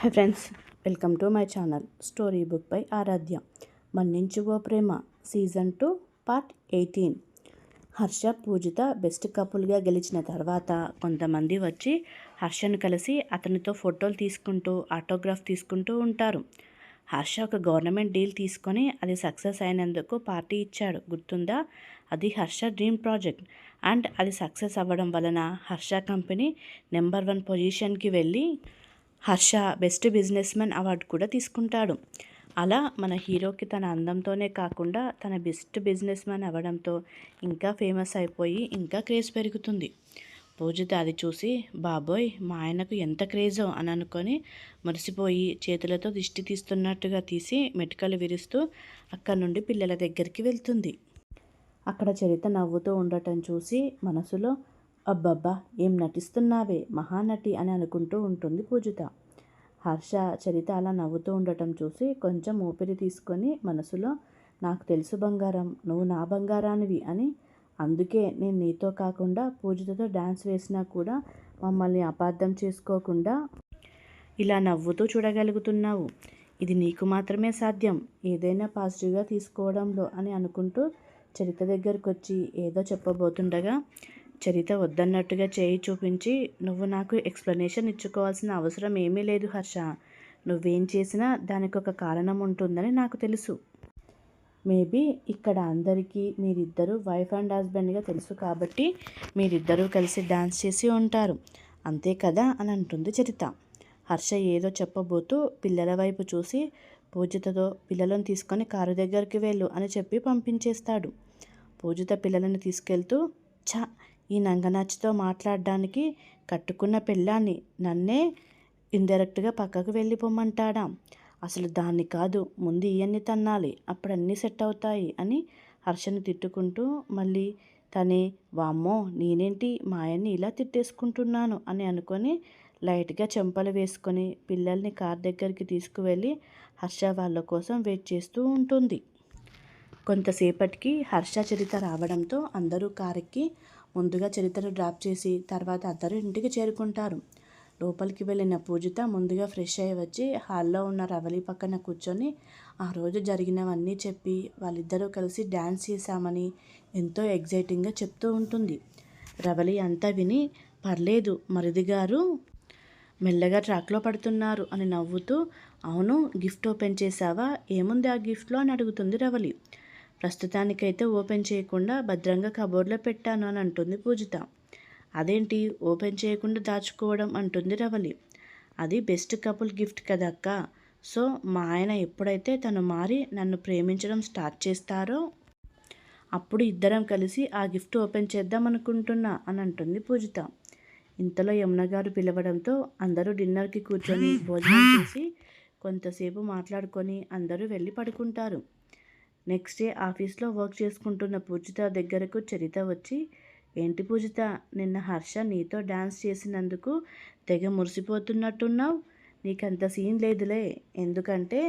Hi friends welcome to my channel story book by Aaradhya. మన్నించుగో Prema season two part eighteen. Harsha Poojitha best కపుల్గా గెలిచిన తర్వాత కొంతమంది వచ్చి హర్షను కలిసి అతనితో ఫోటోలు తీసుకుంటూ ఆటోగ్రాఫ్ తీసుకుంటూ ఉంటారు. హర్ష ఒక గవర్నమెంట్ డీల్ తీసుకొని అది సక్సెస్ అయినందుకు పార్టీ ఇచ్చాడు. గుర్తుందా? అది హర్ష డ్రీమ్ ప్రాజెక్ట్. అండ్ అది సక్సెస్ అవ్వడం వలన హర్ష కంపెనీ నెంబర్ వన్ పొజిషన్కి వెళ్ళి Harsha best businessman award కూడా తీసుకుంటాడు. అలా మన హీరోకి తన అందంతోనే కాకుండా తన బెస్ట్ బిజినెస్ మ్యాన్ అవ్వడంతో ఇంకా ఫేమస్ అయిపోయి ఇంకా క్రేజ్ పెరుగుతుంది. పూజిత అది చూసి బాబోయ్ మా ఆయనకు ఎంత క్రేజో అని అనుకొని మురిసిపోయి చేతులతో దిష్టి తీస్తున్నట్టుగా తీసి మెటుకలు విరుస్తూ అక్కడి నుండి పిల్లల దగ్గరికి వెళ్తుంది. అక్కడ చరిత నవ్వుతూ ఉండటం చూసి మనసులో అబ్బబ్బా ఏం నటిస్తున్నావే? మహానటి అని అనుకుంటూ ఉంటుంది పూజిత. హర్ష చరిత అలా నవ్వుతూ ఉండటం చూసి కొంచెం ఊపిరి తీసుకొని మనసులో నాకు తెలుసు బంగారం నువ్వు నా బంగారానివి అని. అందుకే నేను నీతో కాకుండా పూజితతో డ్యాన్స్ వేసినా కూడా మమ్మల్ని అపార్థం చేసుకోకుండా ఇలా నవ్వుతూ చూడగలుగుతున్నావు. ఇది నీకు మాత్రమే సాధ్యం. ఏదైనా పాజిటివ్గా తీసుకోవడంలో అని అనుకుంటూ చరిత దగ్గరకు వచ్చి ఏదో చెప్పబోతుండగా చరిత వద్దన్నట్టుగా చేయి చూపించి నువ్వు నాకు ఎక్స్ప్లెనేషన్ ఇచ్చుకోవాల్సిన అవసరం ఏమీ లేదు హర్ష. నువ్వేం చేసినా దానికి ఒక కారణం ఉంటుందని నాకు తెలుసు. మేబీ ఇక్కడ అందరికీ మీరిద్దరూ వైఫ్ అండ్ హస్బెండ్గా తెలుసు కాబట్టి మీరిద్దరూ కలిసి డాన్స్ చేసి ఉంటారు. అంతే కదా అని అంటుంది చరిత. హర్ష ఏదో చెప్పబోతూ పిల్లల వైపు చూసి పూజితతో పిల్లలను తీసుకొని కారు దగ్గరికి వెళ్ళు అని చెప్పి పంపించేస్తాడు. పూజిత పిల్లలను తీసుకెళ్తూ ఛ ఈ నంగనాచితో మాట్లాడడానికి కట్టుకున్న పెళ్ళాన్ని నన్నే ఇండైరెక్ట్గా పక్కకు వెళ్ళిపోమంటాడా అసలు దాన్ని కాదు ముందు ఇవన్నీ తన్నాలి అప్పుడు అన్నీ సెట్ అవుతాయి అని హర్షని తిట్టుకుంటూ మళ్ళీ తనే వామ్మో నేనేంటి మా ఆయన్ని ఇలా తిట్టేసుకుంటున్నాను అని అనుకొని లైట్గా చెంపలు వేసుకొని పిల్లల్ని కార్ దగ్గరికి తీసుకువెళ్ళి హర్ష వాళ్ళ కోసం వెయిట్ చేస్తూ ఉంటుంది. కొంతసేపటికి హర్ష చరిత రావడంతో అందరూ కారెక్కి ముందుగా చరిత్రను డ్రాప్ చేసి తర్వాత అందరూ ఇంటికి చేరుకుంటారు. లోపలికి వెళ్ళిన పూజిత ముందుగా ఫ్రెష్ అయ్యి వచ్చి హాల్లో ఉన్న రవలి పక్కన కూర్చొని ఆ రోజు జరిగినవన్నీ చెప్పి వాళ్ళిద్దరూ కలిసి డ్యాన్స్ చేశామని ఎంతో ఎగ్జైటింగ్గా చెప్తూ ఉంటుంది. రవలి అంతా విని పర్లేదు మరిది గారు మెల్లగా ట్రాక్లో పడుతున్నారు అని నవ్వుతూ అవును గిఫ్ట్ ఓపెన్ చేశావా? ఏముంది ఆ గిఫ్ట్లో? అని అడుగుతుంది రవలి. ప్రస్తుతానికైతే ఓపెన్ చేయకుండా భద్రంగా కబోర్డ్లో పెట్టాను అని అంటుంది పూజిత. అదేంటి? ఓపెన్ చేయకుండా దాచుకోవడం అంటుంది రవలి. అది బెస్ట్ కపుల్ గిఫ్ట్ కదక్క సో మా ఆయన ఎప్పుడైతే తను మారి నన్ను ప్రేమించడం స్టార్ట్ చేస్తారో అప్పుడు ఇద్దరం కలిసి ఆ గిఫ్ట్ ఓపెన్ చేద్దాం అనుకుంటున్నా అని అంటుంది పూజిత. ఇంతలో యమున గారు పిలవడంతో అందరూ డిన్నర్కి కూర్చొని భోజనం చేసి కొంతసేపు మాట్లాడుకొని అందరూ వెళ్ళి పడుకుంటారు. నెక్స్ట్ డే ఆఫీస్లో వర్క్ చేసుకుంటున్న పూజిత దగ్గరకు చరిత వచ్చి ఏంటి పూజిత నిన్న హర్ష నీతో డ్యాన్స్ చేసినందుకు తెగ మురిసిపోతున్నట్టున్నావు? నీకంత సీన్ లేదులే. ఎందుకంటే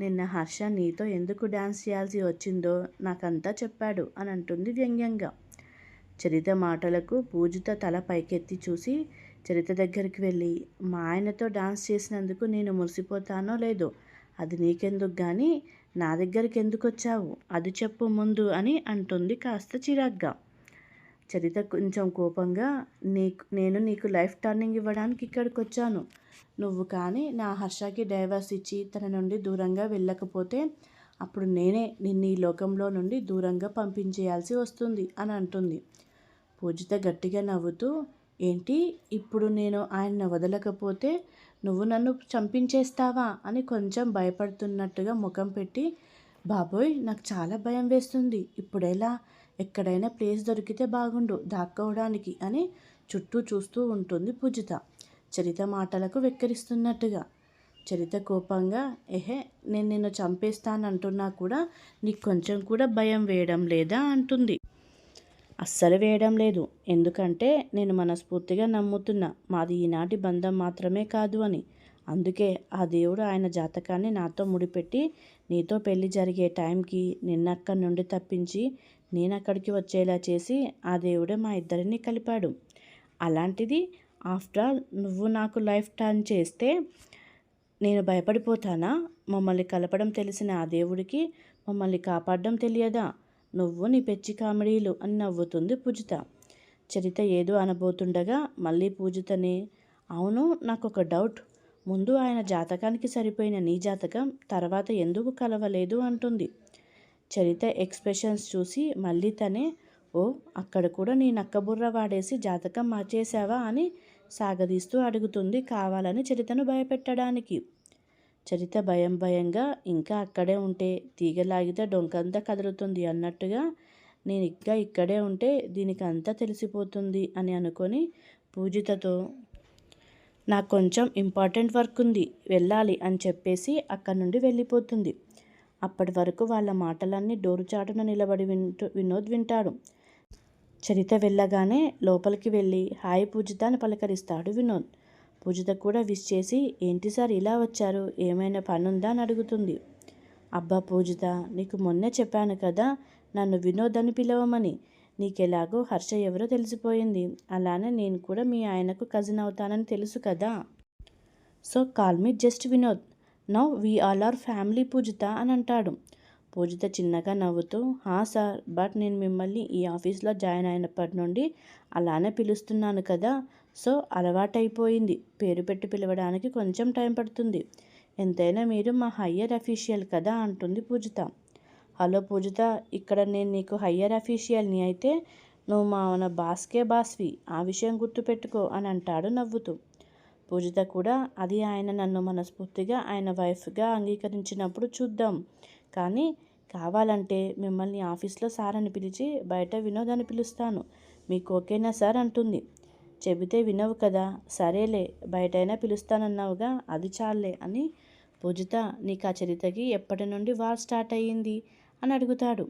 నిన్న హర్ష నీతో ఎందుకు డ్యాన్స్ చేయాల్సి వచ్చిందో నాకంతా చెప్పాడు అని అంటుంది వ్యంగ్యంగా. చరిత మాటలకు పూజిత తల పైకెత్తి చూసి చరిత దగ్గరికి వెళ్ళి మా ఆయనతో డాన్స్ చేసినందుకు నేను మురిసిపోతానో లేదో అది నీకెందుకు కానీ నా దగ్గరికి ఎందుకు వచ్చావు అది చెప్పు ముందు అని అంటుంది కాస్త చిరాగ్గా. చరిత కొంచెం కోపంగా నీకు నేను నీకు లైఫ్ టర్నింగ్ ఇవ్వడానికి ఇక్కడికి వచ్చాను నువ్వు కానీ నా హర్షకి డైవర్స్ ఇచ్చి తన నుండి దూరంగా వెళ్ళకపోతే అప్పుడు నేనే నిన్ను ఈ లోకంలో నుండి దూరంగా పంపించేయాల్సి వస్తుంది అని అంటుంది. పూజిత గట్టిగా నవ్వుతూ ఏంటి? ఇప్పుడు నేను ఆయన వదలకపోతే నువ్వు నన్ను చంపించేస్తావా? అని కొంచెం భయపడుతున్నట్టుగా ముఖం పెట్టి బాబోయ్ నాకు చాలా భయం వేస్తుంది. ఇప్పుడెలా? ఎక్కడైనా ప్లేస్ దొరికితే బాగుండు దాక్కోవడానికి అని చుట్టూ చూస్తూ ఉంటుంది పూజిత. చరిత మాటలకు వెక్కిరిస్తున్నట్టుగా. చరిత కోపంగా ఎహే నేను నిన్ను చంపేస్తానంటున్నా కూడా నీకు కొంచెం కూడా భయం వేయడం లేదా? అంటుంది. అస్సలు వేయడం లేదు. ఎందుకంటే నేను మనస్ఫూర్తిగా నమ్ముతున్నా మాది ఈనాటి బంధం మాత్రమే కాదు అని. అందుకే ఆ దేవుడు ఆయన జాతకాన్ని నాతో ముడిపెట్టి నీతో పెళ్ళి జరిగే టైంకి నిన్నక్కడి నుండి తప్పించి నేను అక్కడికి వచ్చేలా చేసి ఆ దేవుడే మా ఇద్దరిని కలిపాడు. అలాంటిది ఆఫ్టర్ ఆల్ నువ్వు నాకు లైఫ్ టర్న్ చేస్తే నేను భయపడిపోతానా? మమ్మల్ని కలపడం తెలిసిన ఆ దేవుడికి మమ్మల్ని కాపాడడం తెలియదా? నువ్వు నీ పెచ్చి కామెడీలు అని నవ్వుతుంది పూజిత. చరిత ఏదో అనబోతుండగా మళ్ళీ పూజితని అవును నాకు ఒక డౌట్. ముందు ఆయన జాతకానికి సరిపోయిన నీ జాతకం తర్వాత ఎందుకు కలవలేదు అంటుంది. చరిత ఎక్స్ప్రెషన్స్ చూసి మళ్ళీ తనే ఓ అక్కడ కూడా నీ నక్కబుర్ర వాడేసి జాతకం మార్చేశావా అని సాగదీస్తూ అడుగుతుంది కావాలని చరితను భయపెట్టడానికి. చరిత భయం భయంగా ఇంకా అక్కడే ఉంటే తీగలాగితే డొంకంతా కదులుతుంది అన్నట్టుగా నేను ఇంకా ఇక్కడే ఉంటే దీనికి అంతా తెలిసిపోతుంది అని అనుకొని పూజితతో నాకు కొంచెం ఇంపార్టెంట్ వర్క్ ఉంది వెళ్ళాలి అని చెప్పేసి అక్కడి నుండి వెళ్ళిపోతుంది. అప్పటి వరకు వాళ్ళ మాటలన్నీ డోరు చాటున నిలబడి వింటూ వినోద్ వింటాడు. చరిత వెళ్ళగానే లోపలికి వెళ్ళి హాయ్ పూజిత అని పలకరిస్తాడు వినోద్. పూజిత కూడా విష్ చేసి ఏంటి సార్ ఇలా వచ్చారు? ఏమైనా పనుందా? అని అడుగుతుంది. అబ్బా పూజిత నీకు మొన్నే చెప్పాను కదా నన్ను వినోద్ అని పిలవమని. నీకెలాగో హర్ష ఎవరో తెలిసిపోయింది. అలానే నేను కూడా మీ ఆయనకు కజిన్ అవుతానని తెలుసు కదా. So call me just Vinod. Now we all are family Poojitha అని అంటాడు. పూజిత చిన్నగా నవ్వుతూ హా సార్ బట్ నేను మిమ్మల్ని ఈ ఆఫీస్లో జాయిన్ అయినప్పటి నుండి అలానే పిలుస్తున్నాను కదా. సో అలవాటైపోయింది. పేరు పెట్టి పిలవడానికి కొంచెం టైం పడుతుంది. ఎంతైనా మీరు మా హయ్యర్ అఫీషియల్ కదా అంటుంది పూజిత. హలో పూజిత ఇక్కడ నేను నీకు హయ్యర్ అఫీషియల్ని అయితే నువ్వు మా మన బాస్కే బాస్వి ఆ విషయం గుర్తుపెట్టుకో అని అంటాడు నవ్వుతూ. పూజిత కూడా అది ఆయన నన్ను మనస్ఫూర్తిగా ఆయన వైఫ్గా అంగీకరించినప్పుడు చూద్దాం. కానీ కావాలంటే మిమ్మల్ని ఆఫీస్లో సార్ అని పిలిచి బయట వినోద్ అని పిలుస్తాను. మీకు ఓకేనా సార్? అంటుంది. చెబితే వినవు కదా. సరేలే బయటైనా పిలుస్తానన్నావుగా అది చాలే అని పూజిత నీకు ఆ చరితకి ఎప్పటి నుండి వార్ స్టార్ట్ అయ్యింది? అని అడుగుతాడు.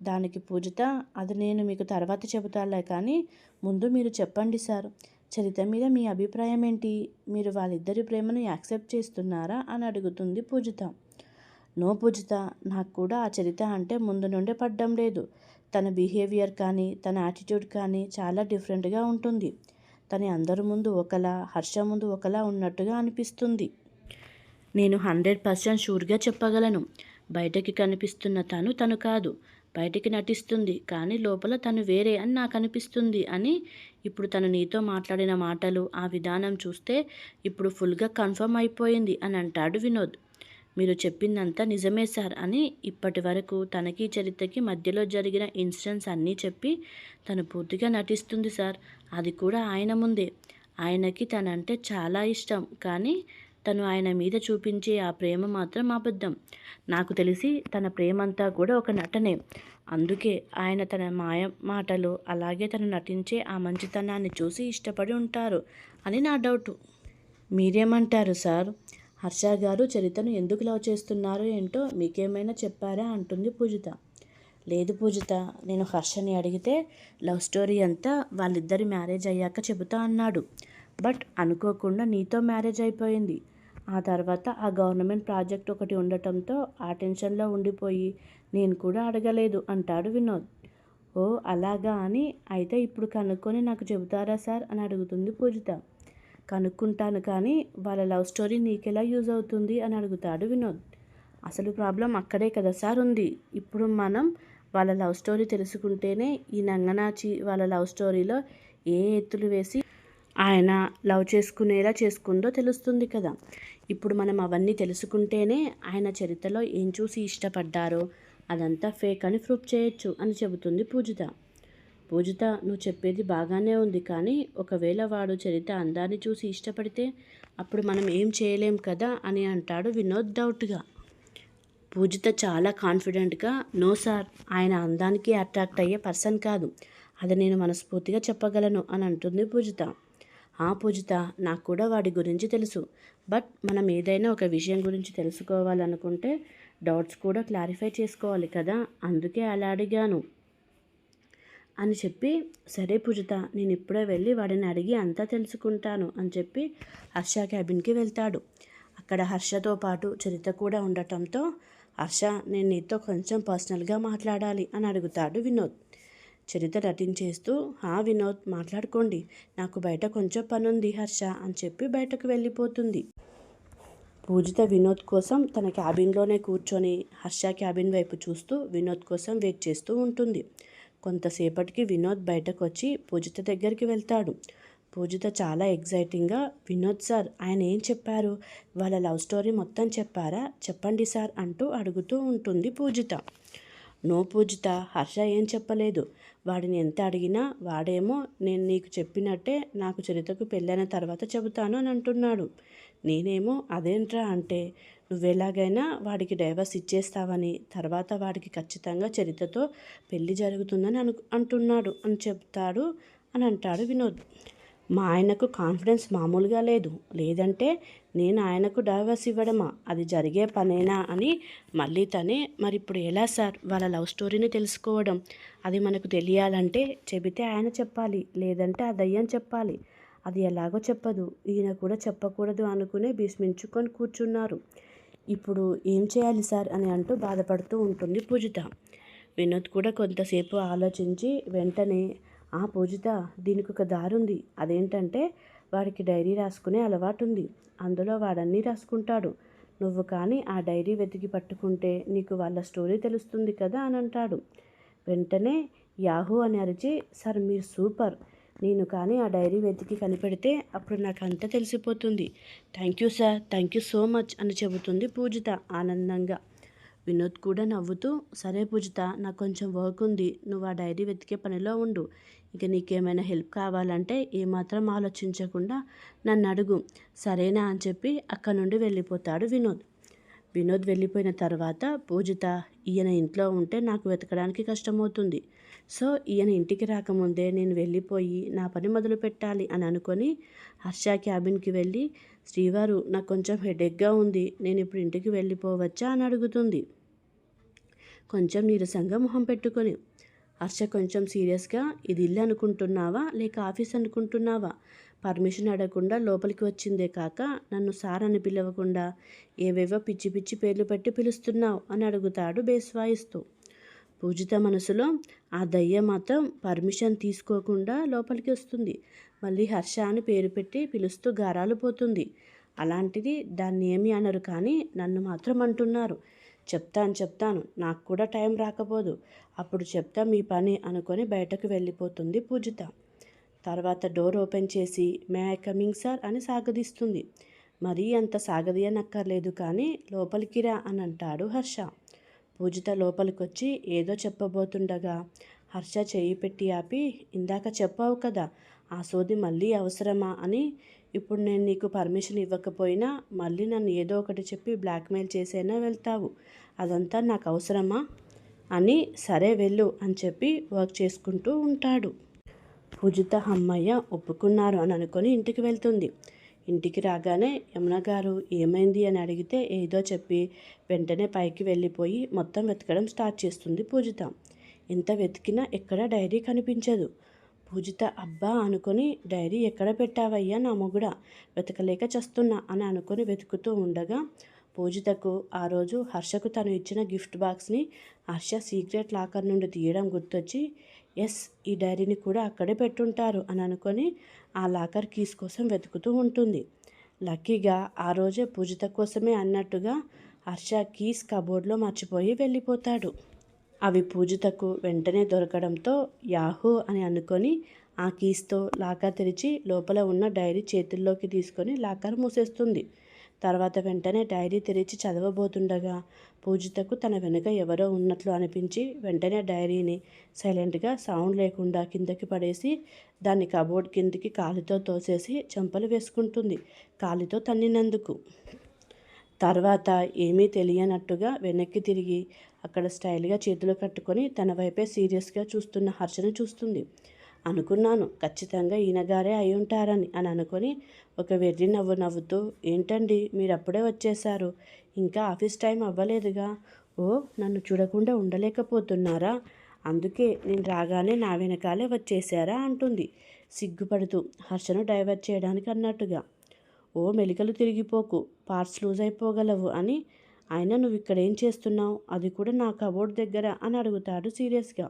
దానికి పూజిత అది నేను మీకు తర్వాత చెబుతాలే కానీ ముందు మీరు చెప్పండి సార్. చరిత మీద మీ అభిప్రాయం ఏంటి? మీరు వాళ్ళిద్దరి ప్రేమను యాక్సెప్ట్ చేస్తున్నారా? అని అడుగుతుంది పూజిత. నో పూజిత నాకు కూడా ఆ చరిత అంటే ముందు నుండే పడ్డం లేదు. తన బిహేవియర్ కానీ తన యాటిట్యూడ్ కానీ చాలా డిఫరెంట్గా ఉంటుంది. తను అందరి ముందు ఒకలా హర్ష ముందు ఒకలా ఉన్నట్టుగా అనిపిస్తుంది. నేను హండ్రెడ్ పర్సెంట్ షూర్గా చెప్పగలను. బయటకి కనిపిస్తున్న తను తను కాదు. బయటికి నటిస్తుంది. కానీ లోపల తను వేరే అని నాకు అనిపిస్తుంది అని ఇప్పుడు తను నీతో మాట్లాడిన మాటలు ఆ విధానం చూస్తే ఇప్పుడు ఫుల్గా కన్ఫర్మ్ అయిపోయింది అని అంటాడు వినోద్. మీరు చెప్పిందంతా నిజమే సార్ అని ఇప్పటి వరకు తనకి చరిత్రకి మధ్యలో జరిగిన ఇన్సిడెంట్స్ అన్నీ చెప్పి తను పూర్తిగా నటిస్తుంది సార్. అది కూడా ఆయన ముందే. ఆయనకి తనంటే చాలా ఇష్టం. కానీ తను ఆయన మీద చూపించే ఆ ప్రేమ మాత్రం అబద్ధం. నాకు తెలిసి తన ప్రేమంతా కూడా ఒక నటనే. అందుకే ఆయన తన మాయ మాటలు అలాగే తను నటించే ఆ మంచితనాన్ని చూసి ఇష్టపడి ఉంటారు అని నా డౌట్. మీరేమంటారు సార్? హర్ష గారు చరితను ఎందుకు లవ్ చేస్తున్నారో ఏంటో మీకేమైనా చెప్పారా? అంటుంది పూజిత. లేదు పూజిత నేను హర్షని అడిగితే లవ్ స్టోరీ అంతా వాళ్ళిద్దరి మ్యారేజ్ అయ్యాక చెబుతా అన్నాడు. బట్ అనుకోకుండా నీతో మ్యారేజ్ అయిపోయింది. ఆ తర్వాత ఆ గవర్నమెంట్ ప్రాజెక్ట్ ఒకటి ఉండటంతో ఆ టెన్షన్లో ఉండిపోయి నేను కూడా అడగలేదు అంటాడు వినోద్. ఓ అలాగా అని? అయితే ఇప్పుడు కనుక్కొని నాకు చెబుతారా సార్? అని అడుగుతుంది పూజిత. కనుక్కుంటాను కానీ వాళ్ళ లవ్ స్టోరీ నీకెలా యూజ్ అవుతుంది? అని అడుగుతాడు వినోద్. అసలు ప్రాబ్లం అక్కడే కదా సార్ ఉంది. ఇప్పుడు మనం వాళ్ళ లవ్ స్టోరీ తెలుసుకుంటేనే ఈ నంగనాచి వాళ్ళ లవ్ స్టోరీలో ఏ ఎత్తులు వేసి ఆయన లవ్ చేసుకునేలా చేసుకుందో తెలుస్తుంది కదా. ఇప్పుడు మనం అవన్నీ తెలుసుకుంటేనే ఆయన చరిత్రలో ఏం చూసి ఇష్టపడ్డారో అదంతా ఫేక్ అని ప్రూఫ్ చేయొచ్చు అని చెబుతుంది పూజిత. పూజిత నువ్వు చెప్పేది బాగానే ఉంది కానీ ఒకవేళ వాడు చరిత అందాన్ని చూసి ఇష్టపడితే అప్పుడు మనం ఏం చేయలేం కదా అని అంటాడు వినోద్ డౌట్గా. పూజిత చాలా కాన్ఫిడెంట్గా నో సార్ ఆయన అందానికి అట్రాక్ట్ అయ్యే పర్సన్ కాదు. అది నేను మనస్ఫూర్తిగా చెప్పగలను అని అంటుంది పూజిత. ఆ పూజిత నాకు కూడా వాడి గురించి తెలుసు. బట్ మనం ఏదైనా ఒక విషయం గురించి తెలుసుకోవాలనుకుంటే డౌట్స్ కూడా క్లారిఫై చేసుకోవాలి కదా అందుకే అలా అడిగాను. అని చెప్పి సరే పూజిత నేను ఇప్పుడే వెళ్ళి వాడిని అడిగి అంతా తెలుసుకుంటాను అని చెప్పి హర్ష క్యాబిన్కి వెళ్తాడు. అక్కడ హర్షతో పాటు చరిత కూడా ఉండటంతో హర్ష నేను నీతో కొంచెం పర్సనల్గా మాట్లాడాలి అని అడుగుతాడు వినోద్. చరిత నటించేస్తూ హా వినోద్ మాట్లాడుకోండి. నాకు బయట కొంచెం పనుంది హర్ష అని చెప్పి బయటకు వెళ్ళిపోతుంది. పూజిత వినోద్ కోసం తన క్యాబిన్లోనే కూర్చొని హర్ష క్యాబిన్ వైపు చూస్తూ వినోద్ కోసం వెయిట్ చేస్తూ ఉంటుంది. కొంతసేపటికి వినోద్ బయటకు వచ్చి పూజిత దగ్గరికి వెళ్తాడు. పూజిత చాలా ఎగ్జైటింగ్గా వినోద్ సార్ ఆయన ఏం చెప్పారు? వాళ్ళ లవ్ స్టోరీ మొత్తం చెప్పారా? చెప్పండి సార్ అంటూ అడుగుతూ ఉంటుంది పూజిత. నో పూజిత హర్ష ఏం చెప్పలేదు. వాడిని ఎంత అడిగినా వాడేమో నేను నీకు చెప్పినట్టే నాకు చరితకు పెళ్ళైన తర్వాత చెబుతాను అని అంటున్నాడు. నేనేమో అదేంట్రా అంటే నువ్వెలాగైనా వాడికి డైవర్స్ ఇచ్చేస్తావని తర్వాత వాడికి ఖచ్చితంగా చరితతో పెళ్ళి జరుగుతుందని అను అంటున్నాడు అని చెప్తాడు అని అంటాడు వినోద్. మా ఆయనకు కాన్ఫిడెన్స్ మామూలుగా లేదు. లేదంటే నేను ఆయనకు డైవర్స్ ఇవ్వడమా? అది జరిగే పనేనా అని మళ్ళీ తనే మరి ఇప్పుడు ఎలా సార్? వాళ్ళ లవ్ స్టోరీని తెలుసుకోవడం. అది మనకు తెలియాలంటే చెబితే ఆయన చెప్పాలి. లేదంటే ఆ దయ్యం చెప్పాలి. అది ఎలాగో చెప్పదు. ఈయన కూడా చెప్పకూడదు అనుకునే భీష్మించుకొని కూర్చున్నారు. ఇప్పుడు ఏం చేయాలి సార్ అని అంటూ బాధపడుతూ ఉంటుంది పూజిత. వినోద్ కూడా కొంతసేపు ఆలోచించి వెంటనే ఆ పూజిత దీనికి ఒక దారుంది. అదేంటంటే వాడికి డైరీ రాసుకునే అలవాటు ఉంది అందులో వాడన్నీ రాసుకుంటాడు. నువ్వు కానీ ఆ డైరీ వెతికి పట్టుకుంటే నీకు వాళ్ళ స్టోరీ తెలుస్తుంది కదా అని అంటాడు. వెంటనే యాహూ అని అరిచి సార్ మీరు సూపర్. నేను కానీ ఆ డైరీ వెతికి కనిపెడితే అప్పుడు నాకు అంతా తెలిసిపోతుంది. Thank you sir. Thank you so much అని చెబుతుంది పూజిత ఆనందంగా. వినోద్ కూడా నవ్వుతూ సరే పూజిత నాకు కొంచెం వర్క్ ఉంది. నువ్వు ఆ డైరీ వెతికే పనిలో ఉండు. ఇక నీకేమైనా హెల్ప్ కావాలంటే ఏమాత్రం ఆలోచించకుండా నన్ను అడుగు. సరేనా? అని చెప్పి అక్కడ నుండి వెళ్ళిపోతాడు వినోద్. వినోద్ వెళ్ళిపోయిన తర్వాత పూజిత ఈయన ఇంట్లో ఉంటే నాకు వెతకడానికి కష్టమవుతుంది. సో ఈయన ఇంటికి రాకముందే నేను వెళ్ళిపోయి నా పని మొదలు పెట్టాలి అని అనుకొని హర్ష క్యాబిన్కి వెళ్ళి శ్రీవారు నాకు కొంచెం హెడేక్గా ఉంది. నేను ఇప్పుడు ఇంటికి వెళ్ళిపోవచ్చా? అని అడుగుతుంది. కొంచెం నీరసంగా మొహం పెట్టుకొని హర్ష కొంచెం సీరియస్గా ఇది ఇల్లు అనుకుంటున్నావా? లేక ఆఫీస్ అనుకుంటున్నావా? పర్మిషన్ అడగకుండా లోపలికి వచ్చిందే కాక నన్ను సార్ అని పిలవకుండా ఏవేవో పిచ్చి పిచ్చి పేర్లు పెట్టి పిలుస్తున్నావు అని అడుగుతాడు బేస్వాయిస్తూ. పూజిత మనసులో ఆ దయ్య మాత్రం పర్మిషన్ తీసుకోకుండా లోపలికి వస్తుంది. మళ్ళీ హర్ష అని పేరు పెట్టి పిలుస్తూ గారాలు పోతుంది. అలాంటిది దాన్ని ఏమి అనరు కానీ నన్ను మాత్రం అంటున్నారు. చెప్తాను చెప్తాను. నాకు కూడా టైం రాకపోదు. అప్పుడు చెప్తా మీ పని అనుకొని బయటకు వెళ్ళిపోతుంది పూజిత. తర్వాత డోర్ ఓపెన్ చేసి మే ఐ కమింగ్ సార్ అని సాగదీస్తుంది. మరీ అంత సాగదీయనక్కర్లేదు కానీ లోపలికి రా అని అంటాడు హర్ష. పూజిత లోపలికొచ్చి ఏదో చెప్పబోతుండగా హర్ష చేయి పెట్టి ఆపి ఇందాక చెప్పావు కదా ఆ సోది మళ్ళీ అవసరమా? అని. ఇప్పుడు నేను నీకు పర్మిషన్ ఇవ్వకపోయినా మళ్ళీ నన్ను ఏదో ఒకటి చెప్పి బ్లాక్మెయిల్ చేసైనా వెళ్తావు. అదంతా నాకు అవసరమా? అని. సరే వెళ్ళు అని చెప్పి వర్క్ చేసుకుంటూ ఉంటాడు. పూజిత అమ్మయ్య ఒప్పుకున్నారు అని అనుకొని ఇంటికి వెళ్తుంది. ఇంటికి రాగానే యమున గారు ఏమైంది? అని అడిగితే ఏదో చెప్పి వెంటనే పైకి వెళ్ళిపోయి మొత్తం వెతకడం స్టార్ట్ చేస్తుంది పూజిత. ఎంత వెతికినా ఎక్కడ డైరీ కనిపించదు. పూజిత అబ్బా అనుకొని డైరీ ఎక్కడ పెట్టావయ్యా నా మొగుడ? వెతకలేక చస్తున్నా అని అనుకొని వెతుకుతూ ఉండగా పూజితకు ఆ రోజు హర్షకు తను ఇచ్చిన గిఫ్ట్ బాక్స్ని హర్ష సీక్రెట్ లాకర్ నుండి తీయడం గుర్తొచ్చి ఎస్ ఈ డైరీని కూడా అక్కడే పెట్టుంటారు అని అనుకొని ఆ లాకర్ కీస్ కోసం వెతుకుతూ ఉంటుంది. లక్కీగా ఆ రోజే పూజిత కోసమే అన్నట్టుగా హర్ష కీస్ కబోర్డ్లో మర్చిపోయి వెళ్ళిపోతాడు. అవి పూజితకు వెంటనే దొరకడంతో యాహూ అని అనుకొని ఆ కీస్తో లాకర్ తెరిచి లోపల ఉన్న డైరీ చేతుల్లోకి తీసుకొని లాకర్ మూసేస్తుంది. తర్వాత వెంటనే డైరీ తెరిచి చదవబోతుండగా పూజితకు తన వెనుక ఎవరో ఉన్నట్లు అనిపించి వెంటనే డైరీని సైలెంట్గా సౌండ్ లేకుండా కిందకి పడేసి దాన్ని కబోర్డ్ కిందికి కాలితో తోసేసి చెంపలు వేసుకుంటుంది. కాలితో తన్నినందుకు. తర్వాత ఏమీ తెలియనట్టుగా వెనక్కి తిరిగి అక్కడ స్టైల్గా చేతులు కట్టుకొని తన వైపే సీరియస్గా చూస్తున్న హర్షను చూస్తుంది. అనుకున్నాను ఖచ్చితంగా ఈయనగారే అయి ఉంటారని అని అనుకొని ఒక వెర్రి నవ్వు నవ్వుతూ ఏంటండి మీరు అప్పుడే వచ్చేశారు? ఇంకా ఆఫీస్ టైం అవ్వలేదుగా? ఓ నన్ను చూడకుండా ఉండలేకపోతున్నారా? అందుకే నేను రాగానే నా వెనకాలే వచ్చేసారా అంటుంది. సిగ్గుపడుతూ హర్షను డైవర్ట్ చేయడానికి అన్నట్టుగా ఓ మెలికలు తిరిగిపోకు పార్ట్స్ లూజ్ అయిపోగలవు అని ఆయన నువ్వు ఇక్కడ ఏం చేస్తున్నావు? అది కూడా నా కబోర్డ్ దగ్గర అని అడుగుతాడు సీరియస్గా.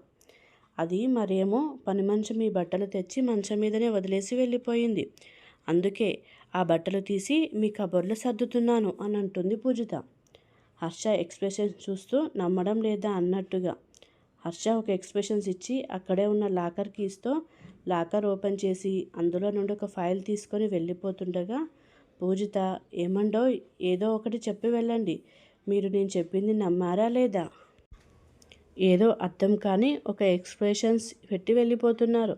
అది మరేమో పని మంచం మీ బట్టలు తెచ్చి మంచం మీదనే వదిలేసి వెళ్ళిపోయింది. అందుకే ఆ బట్టలు తీసి మీ కబోర్డ్లో సర్దుతున్నాను అని అంటుంది పూజిత. హర్ష ఎక్స్ప్రెషన్స్ చూస్తూ నమ్మడం లేదా అన్నట్టుగా. హర్ష ఒక ఎక్స్ప్రెషన్స్ ఇచ్చి అక్కడే ఉన్న లాకర్ కీస్తో లాకర్ ఓపెన్ చేసి అందులో నుండి ఒక ఫైల్ తీసుకొని వెళ్ళిపోతుండగా పూజిత ఏమండో ఏదో ఒకటి చెప్పి వెళ్ళండి. మీరు నేను చెప్పింది నమ్మారా లేదా? ఏదో అర్థం కానీ ఒక ఎక్స్ప్రెషన్స్ పెట్టి వెళ్ళిపోతున్నారు.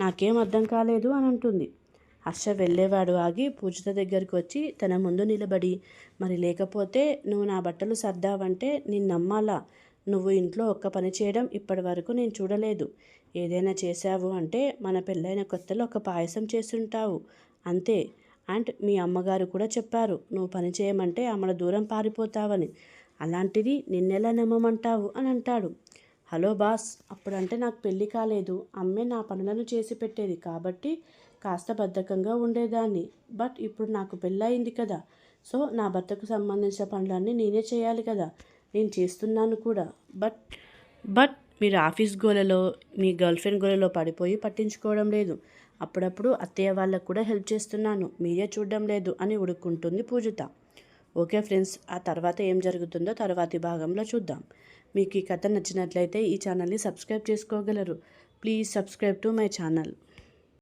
నాకేం అర్థం కాలేదు అని అంటుంది. హర్ష వెళ్ళేవాడు ఆగి పూజిత దగ్గరికి వచ్చి తన ముందు నిలబడి మరి లేకపోతే నువ్వు నా బట్టలు సర్దావంటే నేను నమ్మాలా? నువ్వు ఇంట్లో ఒక్క పని చేయడం ఇప్పటి వరకు నేను చూడలేదు. ఏదైనా చేశావు అంటే మన పెళ్ళైన కొత్తలో ఒక పాయసం చేస్తుంటావు. అంతే. అండ్ మీ అమ్మగారు కూడా చెప్పారు నువ్వు పని చేయమంటే ఆమె దూరం పారిపోతావని. అలాంటిది నిన్నెలా నమ్మమంటావు? అని అంటాడు. హలో బాస్ అప్పుడంటే నాకు పెళ్ళి కాలేదు. అమ్మే నా పనులను చేసి పెట్టేది కాబట్టి కాస్త బద్ధకంగా ఉండేదాన్ని. బట్ ఇప్పుడు నాకు పెళ్ళయింది కదా. సో నా భర్తకు సంబంధించిన పనులన్నీ నేనే చేయాలి కదా. నేను చేస్తున్నాను కూడా. బట్ బట్ మీరు ఆఫీస్ గోలలో మీ గర్ల్ ఫ్రెండ్ గోలలో పడిపోయి పట్టించుకోవడం లేదు. అప్పుడప్పుడు అత్తయ్య వాళ్ళకు కూడా హెల్ప్ చేస్తున్నాను. మీరే చూడడం లేదు అని ఉడుక్కుంటుంది పూజిత. ఓకే ఫ్రెండ్స్ ఆ తర్వాత ఏం జరుగుతుందో తర్వాతి భాగంలో చూద్దాం. మీకు ఈ కథ నచ్చినట్లయితే ఈ ఛానల్ని సబ్స్క్రైబ్ చేసుకోగలరు. Please subscribe to my channel.